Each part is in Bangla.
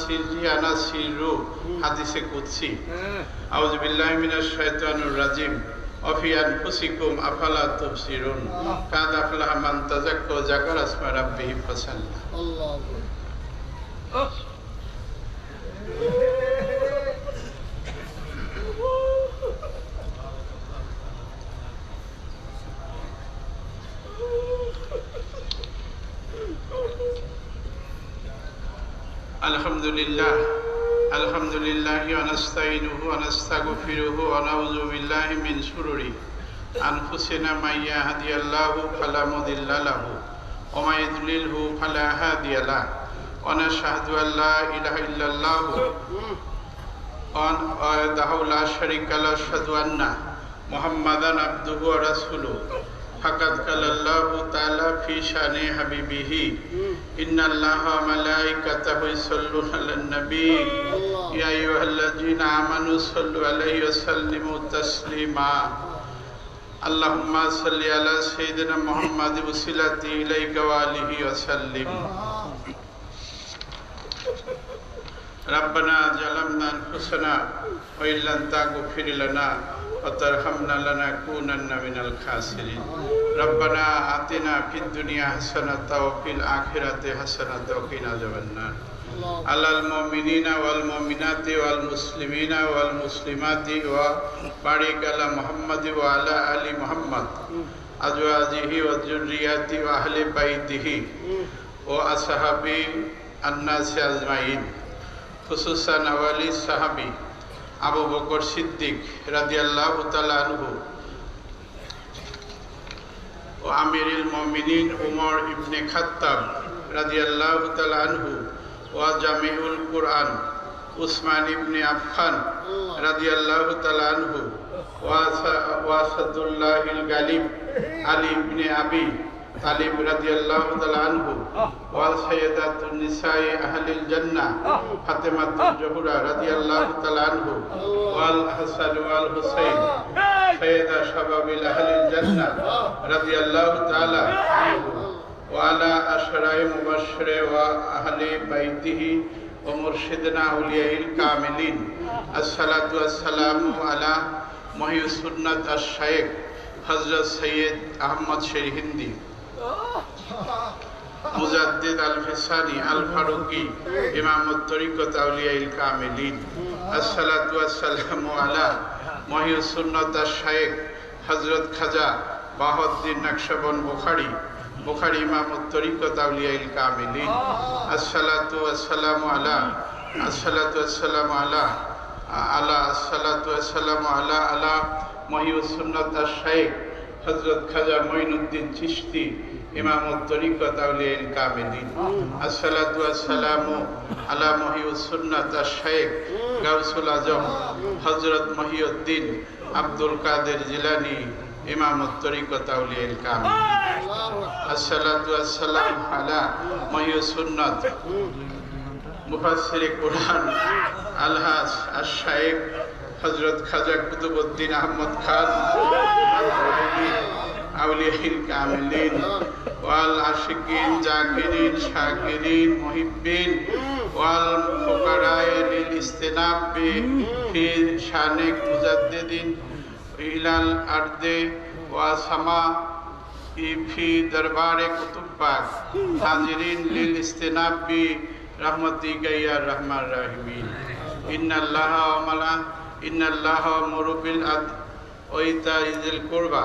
সিররি আনা সিররু হাদিসে কুদসি। আউযু বিল্লাহি মিনাশ শাইতানির রাজিম। অফি আনফুসিকুম আফালা তুবসিরুন। কাদ আফলাহা মান তাযাক্কা ওয়া যাকারা আসমা রাব্বিহি ফাসাল্লা। আল্লাহ الحمد لله الحمد لله ونستعينه ونستغفره ونعوذ بالله من شرور انفسنا من يهدي الله فلا مضل له ومن يضلل فلا هادي له ونشهد ان لا اله الا الله وحده لا شريك له أشهد أن محمدا عبده ورسوله فقد قال الله تعالى في شان حبيبه إن الله وملائكته يصلون على النبي يا أيها الذين آمنوا صلوا عليه وسلموا تسليما اللهم صل على سيدنا محمد وسيلتي إليك وآله وسلم ربنا ظلمنا أنفسنا وإن لم تغفر لنا وترحمنا لنكونن من الخاسرين ربنا آتنا في الدنيا حسنة وفي الآخرة حسنة وقنا عذاب النار على المؤمنين والمؤمنات والمسلمين والمسلمات وبارك على محمد وعلى آل محمد أزواجه وذرياته وأهل بيته وأصحابه الناس أجمعين خصوصا أولي الصحابي আবু বকর সিদ্দিক রাদিয়াল্লাহু তাআলা আনহু ও আমিরুল মুমিনিন উমর ইবনে খাত্তাব রাদিয়াল্লাহু তাআলা আনহু ওয়া জামিউল কুরআন উসমান ইবনে আফফান রাদিয়াল্লাহু তাআলা আনহু ওয়া সাদুল্লাহিল গালিব আলী ইবনে আবি তালিব রাদিয়াল্লাহু তাআলা আনহু ওয়া সাইয়্যিদাতুন নিসাই আহলিল জান্নাহ ফাতেমাতুল জোহরা রাদিয়াল্লাহু তাআলা আনহু ওয়াল হাসান ওয়াল হুসাইন সাইয়্যিদা শাবাবিল আহলিল জান্নাহ রাদিয়াল্লাহু তাআলা আনহু وعلى أشرار مبشر وأهل بيته ومرشدنا أولياء الكاملين الصلاة والسلام على محي سنة الشيخ হজরত সৈয়দ আহমদ শের হিন্দি মুজাদ্দিদ আল ফিসানি আল ফারুকি ইমামত তরিকত আউলিয়াইল কামিলিন। আসসালাতু ওয়াসসালামু আলা মহিউ সুন্নত শায়েখ হজরত খাজা বাহদ্দিন নকশবন বুখারি বুখারি ইমামত তরিকত আউলিয়াইল কামিলিন। আসসালাতু ওয়াসসালামু আলা, আসসালাতু ওয়াসসালামু আলা আলা, আসসালাতু ওয়াসসালামু আলা আলা মহিউ সুন্নত শাইখ হজরত খাজা মঈনুদ্দিন চিশতি ইমামত তরিকত আউলিয়াইল কামিলিন আসসালাতু ওয়াসসালামু আলা মহিউ সুন্নত শাইখ গাউসুল আজম হজরত মহিউদ্দিন আব্দুল কাদের জিলানি ইমামত তরিকত আউলিয়াইল কামিলিন আসসালাতু ওয়াসসালাম আলা মহিউ সুন্নত মুফাসসির কোরআন, আলহাজ আশ-শাইখ হজরত খাজা কুতুবুদ্দিন আহমদ খান। ওয়াল আশিকিন জাকিরিন শাকিরিন মুহিব্বিন, ওয়াল ফুকারায়ে লিল ইস্তিনাব ফি শানিক মুজাদ্দিদিন, ইলাল আরদে ওয়া সামা ফি দরবারে কুতুব পাক হাজিরিন লিল ইস্তিনাব বি রহমতিকা ইয়া রহমান। রাহিমিন ইন্নাল্লাহ ওয়া ইন্নাল্লাহ মুরুবিল আদ ওইতা ইজিল কুরবা।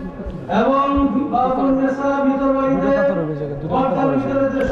এবং বাবুল নেসা হইতে অর্থাৎ ভিতরে যে